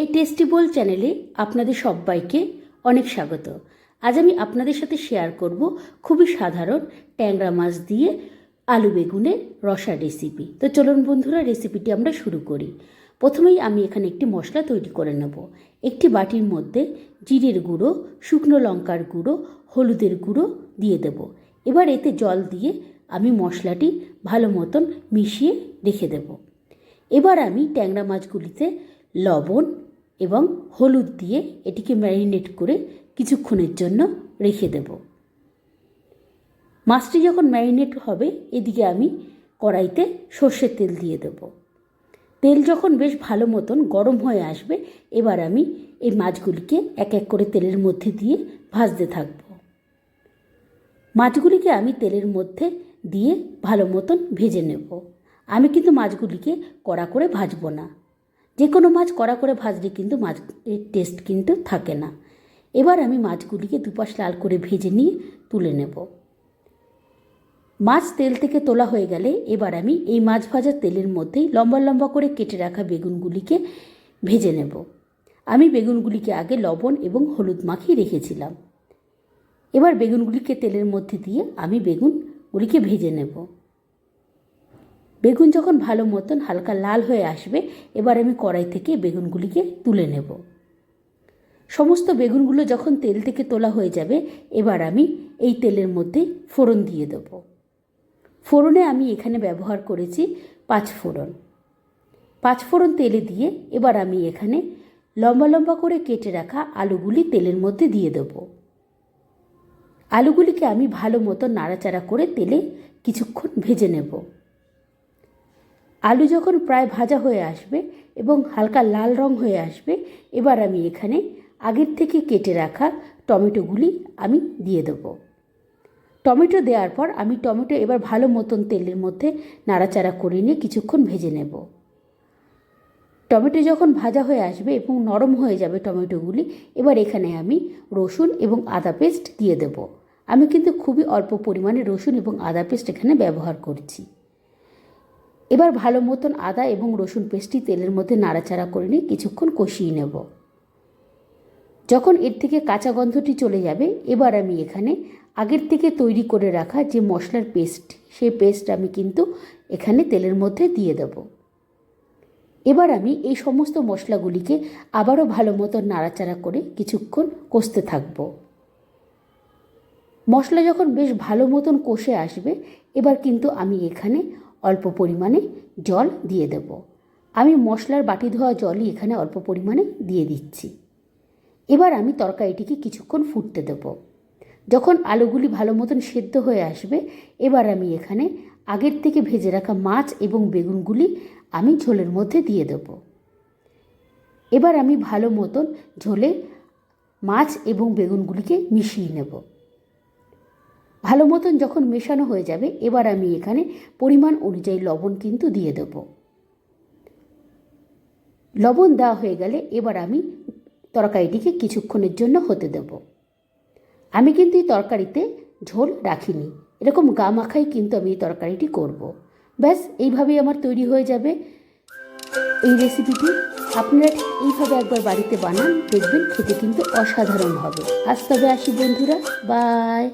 এই টেস্টি বোল চ্যানেলে আপনাদের সবাইকে অনেক স্বাগত। আজ আমি আপনাদের সাথে শেয়ার করব খুবই সাধারণ ট্যাংরা মাছ দিয়ে আলু বেগুনের রসা রেসিপি তো চলুন বন্ধুরা রেসিপিটি আমরা শুরু করি। প্রথমেই আমি এখানে একটি মশলা তৈরি করে নেব। একটি বাটির মধ্যে জিরের গুঁড়ো, শুকনো লঙ্কার গুঁড়ো, হলুদের গুঁড়ো দিয়ে দেব। এবার এতে জল দিয়ে আমি মশলাটি ভালো মতন মিশিয়ে রেখে দেবো। এবার আমি ট্যাংরা মাছগুলিতে লবণ এবং হলুদ দিয়ে এটিকে ম্যারিনেট করে কিছুক্ষণের জন্য রেখে দেব। মাছটি যখন ম্যারিনেট হবে, এদিকে আমি কড়াইতে সর্ষের তেল দিয়ে দেব। তেল যখন বেশ ভালো মতন গরম হয়ে আসবে, এবার আমি এই মাছগুলিকে এক এক করে তেলের মধ্যে দিয়ে ভাজতে থাকব। মাছগুলিকে আমি তেলের মধ্যে দিয়ে ভালো মতন ভেজে নেব। আমি কিন্তু মাছগুলিকে কড়া করে ভাজবো না। যে কোনো মাছ কড়া করে ভাজলে কিন্তু মাছের টেস্ট কিন্তু থাকে না। এবার আমি মাছগুলিকে দুপাশ লাল করে ভেজে নিয়ে তুলে নেব। মাছ তেল থেকে তোলা হয়ে গেলে এবার আমি এই মাছ ভাজার তেলের মধ্যেই লম্বা লম্বা করে কেটে রাখা বেগুনগুলিকে ভেজে নেব। আমি বেগুনগুলিকে আগে লবণ এবং হলুদ মাখিয়ে রেখেছিলাম। এবার বেগুনগুলিকে তেলের মধ্যে দিয়ে আমি বেগুনগুলিকে ভেজে নেব। বেগুন যখন ভালো মতন হালকা লাল হয়ে আসবে, এবার আমি কড়াই থেকে বেগুনগুলিকে তুলে নেব। সমস্ত বেগুনগুলো যখন তেল থেকে তোলা হয়ে যাবে, এবার আমি এই তেলের মধ্যে ফোড়ন দিয়ে দেব। ফোড়নে আমি এখানে ব্যবহার করেছি পাঁচ ফোড়ন। পাঁচ ফোড়ন তেলে দিয়ে এবার আমি এখানে লম্বা লম্বা করে কেটে রাখা আলুগুলি তেলের মধ্যে দিয়ে দেব। আলুগুলিকে আমি ভালো মতো নাড়াচাড়া করে তেলে কিছুক্ষণ ভেজে নেব। আলু যখন প্রায় ভাজা হয়ে আসবে এবং হালকা লাল রং হয়ে আসবে, এবার আমি এখানে আগের থেকে কেটে রাখা টমেটোগুলি আমি দিয়ে দেব। টমেটো দেওয়ার পর আমি টমেটো এবার ভালো মতন তেলের মধ্যে নাড়াচাড়া করে নিয়ে কিছুক্ষণ ভেজে নেব। টমেটো যখন ভাজা হয়ে আসবে এবং নরম হয়ে যাবে টমেটোগুলি, এবার এখানে আমি রসুন এবং আদা পেস্ট দিয়ে দেব। আমি কিন্তু খুবই অল্প পরিমাণে রসুন এবং আদা পেস্ট এখানে ব্যবহার করছি। এবার ভালো মতন আদা এবং রসুন পেস্টটি তেলের মধ্যে নাড়াচাড়া করে নিয়ে কিছুক্ষণ কষিয়ে নেব। যখন এর থেকে কাঁচা গন্ধটি চলে যাবে, এবার আমি এখানে আগের থেকে তৈরি করে রাখা যে মশলার পেস্ট, সেই পেস্ট আমি কিন্তু এখানে তেলের মধ্যে দিয়ে দেব। এবার আমি এই সমস্ত মশলাগুলিকে আবারও ভালো মতন নাড়াচাড়া করে কিছুক্ষণ কষতে থাকব। মশলা যখন বেশ ভালো মতন কষে আসবে, এবার কিন্তু আমি এখানে অল্প পরিমাণে জল দিয়ে দেব। আমি মশলার বাটি ধোয়া জলই এখানে অল্প পরিমাণে দিয়ে দিচ্ছি। এবার আমি তরকারিটিকে কিছুক্ষণ ফুটতে দেব। যখন আলুগুলি ভালো মতন সেদ্ধ হয়ে আসবে, এবার আমি এখানে আগের থেকে ভেজে রাখা মাছ এবং বেগুনগুলি আমি ঝোলের মধ্যে দিয়ে দেব। এবার আমি ভালো মতন ঝোলে মাছ এবং বেগুনগুলিকে মিশিয়ে নেব। ভালো মতন যখন মেশানো হয়ে যাবে, এবার আমি এখানে পরিমাণ অনুযায়ী লবণ কিন্তু দিয়ে দেব। লবণ দেওয়া হয়ে গেলে এবার আমি তরকারিটিকে কিছুক্ষণের জন্য হতে দেব। আমি কিন্তু এই তরকারিতে ঝোল রাখিনি। এরকম গা মাখাই কিন্তু আমি এই তরকারিটি করব। ব্যাস, এইভাবেই আমার তৈরি হয়ে যাবে এই রেসিপিটি। আপনারা এইভাবে একবার বাড়িতে বানান, দেখবেন খেতে কিন্তু অসাধারণ হবে। আজ তবে আসি বন্ধুরা, বাই।